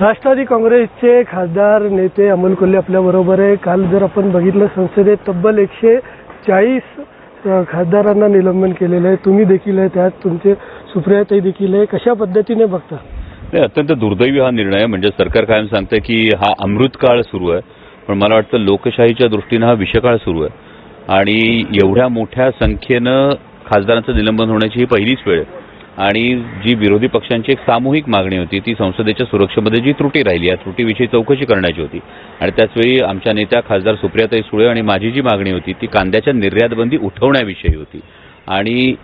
राष्ट्रवादी काँग्रेसचे खासदार नेते अमोल कोल्हे आपल्याबरोबर आहे. काल जर आपण बघितलं संसदेत तब्बल एकशे चाळीस खासदारांना निलंबन केलेलं आहे. तुम्ही देखील आहे त्यात. तुमचे सुप्रियाताई देखील आहे. कशा पद्धतीने बघता? नाही अत्यंत दुर्दैवी हा निर्णय आहे. म्हणजे सरकार कायम सांगते की हा अमृतकाळ सुरू आहे. पण मला वाटतं लोकशाहीच्या दृष्टीनं हा विषकाळ सुरू आहे. आणि एवढ्या मोठ्या संख्येनं खासदारांचं निलंबन होण्याची ही पहिलीच वेळ आहे. आणि जी विरोधी पक्षांची एक सामूहिक मागणी होती ती संसदेच्या सुरक्षेमध्ये जी त्रुटी राहिली या त्रुटीविषयी चौकशी करण्याची होती. आणि त्याचवेळी आमच्या नेत्या खासदार सुप्रियाताई सुळे आणि माझी जी मागणी होती ती कांद्याच्या निर्यातबंदी उठवण्याविषयी होती. आणि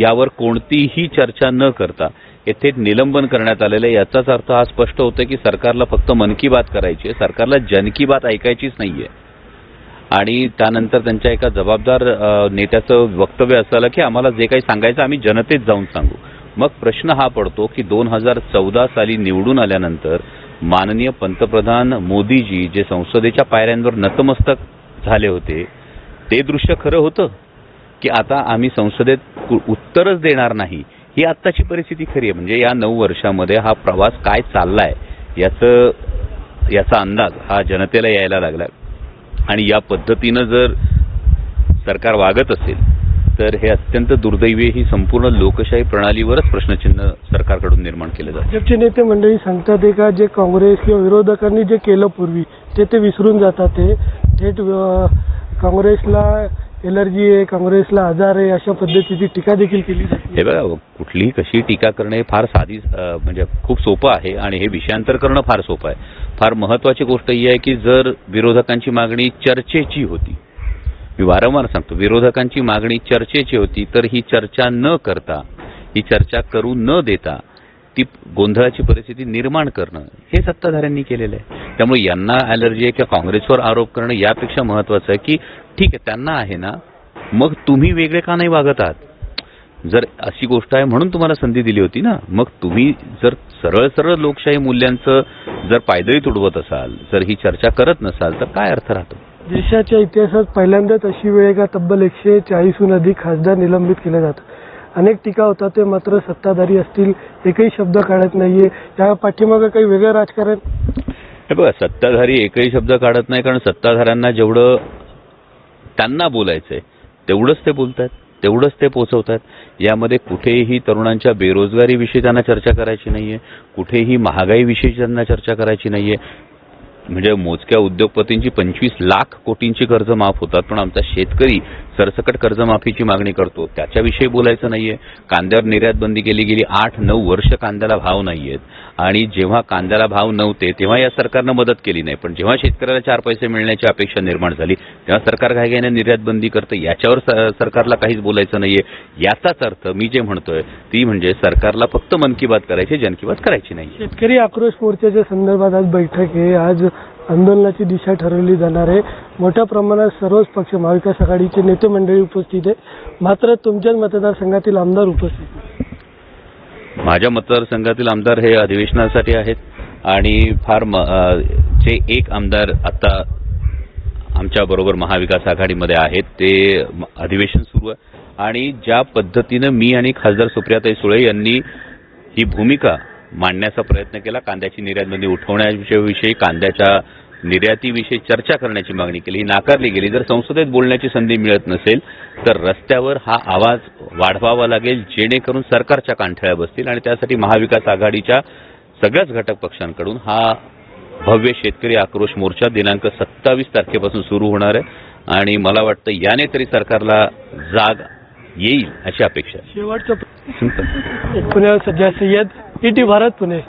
यावर कोणतीही चर्चा न करता येथे निलंबन करण्यात आलेलं आहे. याचाच अर्थ हा स्पष्ट होतो की सरकारला फक्त मन की बात करायची आहे. सरकारला जन की बात ऐकायचीच नाही आहे आणि त्यानंतर त्यांच्या एका जबाबदार नेत्याचं वक्तव्य असं आलं की आम्हाला जे काही सांगायचं आम्ही जनतेत जाऊन सांगू. मग प्रश्न हा पडतो की दोन हजार चौदा साली निवडून आल्यानंतर माननीय पंतप्रधान मोदीजी जे संसदेच्या पायऱ्यांवर नतमस्तक झाले होते ते दृश्य खरं होतं? की आता आम्ही संसदेत कु- उत्तरच देणार नाही ही आत्ताची परिस्थिती खरी आहे. म्हणजे या नऊ वर्षामध्ये हा प्रवास काय चाललाय याचं याचा अंदाज हा जनतेला यायला लागला आणि या पद्धतीनं जर सरकार वागत असेल तर हे अत्यंत दुर्दैवी ही संपूर्ण लोकशाही प्रणालीवरच प्रश्नचिन्ह सरकारकडून निर्माण केलं जातं. भाजपचे नेते मंडळी सांगतात आहे का जे काँग्रेस किंवा विरोधकांनी जे केलं पूर्वी ते ते विसरून जातात ते. थेट काँग्रेसला एलर्जी आहे काँग्रेसला आजार आहे अशा पद्धतीची टीका देखील केली जाते. हे बघा कुठलीही कशी टीका करणे फार साधी म्हणजे खूप सोपं आहे आणि हे विषयांतर करणं फार सोपं आहे. फार महत्वाची गोष्ट ही आहे की जर विरोधकांची मागणी चर्चेची होती मी वारंवार सांगतो विरोधकांची मागणी चर्चेची होती तर ही चर्चा न करता ही चर्चा करू न देता ती गोंधळाची परिस्थिती निर्माण करणं हे सत्ताधाऱ्यांनी केलेलं आहे. त्यामुळे यांना ॲलर्जी आहे किंवा काँग्रेसवर आरोप करणं यापेक्षा महत्वाचं आहे की ठीक आहे त्यांना आहे ना मग तुम्ही वेगळे का नाही वागत आहात? जर अशी गोष्ट आहे म्हणून तुम्हाला संधी दिली होती ना मग तुम्ही जर सरळ सरळ लोकशाही मूल्यांचं जर पायदळी तुडवत असाल जर ही चर्चा करत नसाल तर काय अर्थ राहतो? देशाच्या इतिहासात पहिल्यांदाच अशी वेळ आहे का तब्बल एकशे चाळीसहून अधिक खासदार निलंबित केले जातात. अनेक टीका होतात ते मात्र सत्ताधारी असतील एकही शब्द काढत नाहीये. त्या पाठीमागं काही वेगळं राजकारण? हे बघा सत्ताधारी एकही शब्द काढत नाही कारण सत्ताधाऱ्यांना जेवढं त्यांना बोलायचंय तेवढंच ते बोलतात तेवढंच ते पोचवतात यामध्ये कुठेही तरुणांच्या बेरोजगारीविषयी त्यांना चर्चा करायची नाहीये कुठेही महागाईविषयी त्यांना चर्चा करायची नाहीये. म्हणजे मोजक्या उद्योगपतींची पंचवीस लाख कोटींची कर्ज माफ होतात पण आमचा शेतकरी सरसकट कर्जमाफीची मागणी करतो. त्याच्याविषयी बोलायचं नाहीये. कांद्यावर निर्यात बंदी केली गेली आठ नऊ वर्ष कांद्याला भाव नाहीयेत. आणि जेव्हा कांद्याला भाव नव्हते तेव्हा या सरकारनं मदत केली नाही. पण जेव्हा शेतकऱ्याला चार पैसे मिळण्याची अपेक्षा निर्माण झाली तेव्हा सरकार घाईघाईने निर्यात बंदी करतं. याच्यावर स- सरकारला काहीच बोलायचं नाहीये. याचाच अर्थ मी जे म्हणतोय ती म्हणजे सरकारला फक्त मन की बात करायची जन की बात करायची नाही शेतकरी आक्रोश मोर्चाच्या संदर्भात आज बैठक आहे. आज आंदोलनाची दिशा ठरवली जाणार आहे. मोठ्या प्रमाणात सर्वच पक्ष महाविकास आघाडीचे नेते मंडळी उपस्थित आहे मात्र तुमच्याच मतदारसंघातील आमदार उपस्थित माझ्या मतदारसंघातील आमदार हे अधिवेशनासाठी आहेत आणि फार म- जे एक आमदार आता आमच्या बरोबर महाविकास आघाडीमध्ये आहेत ते अधिवेशन सुरू आहे. आणि ज्या पद्धतीनं मी आणि खासदार सुप्रियाताई सुळे यांनी ही भूमिका मांडण्याचा प्रयत्न केला. कांद्याची निर्यातबंदी उठवण्याविषयी कांद्याच्या निर्यातीविषयी चर्चा करण्याची मागणी केली. ही नाकारली गेली. जर संसदेत बोलण्याची संधी मिळत नसेल तर रस्त्यावर हा आवाज वाढवावा लागेल जेणेकरून सरकारच्या कांठळ्या बसतील आणि त्यासाठी महाविकास आघाडीच्या सगळ्याच घटक पक्षांकडून हा भव्य शेतकरी आक्रोश मोर्चा दिनांक सत्तावीस तारखेपासून सुरू होणार आहे आणि मला वाटतं याने तरी सरकारला जाग येईल अशी अपेक्षा पुण्यात सध्या सय्यद ईटी भारत पुणे.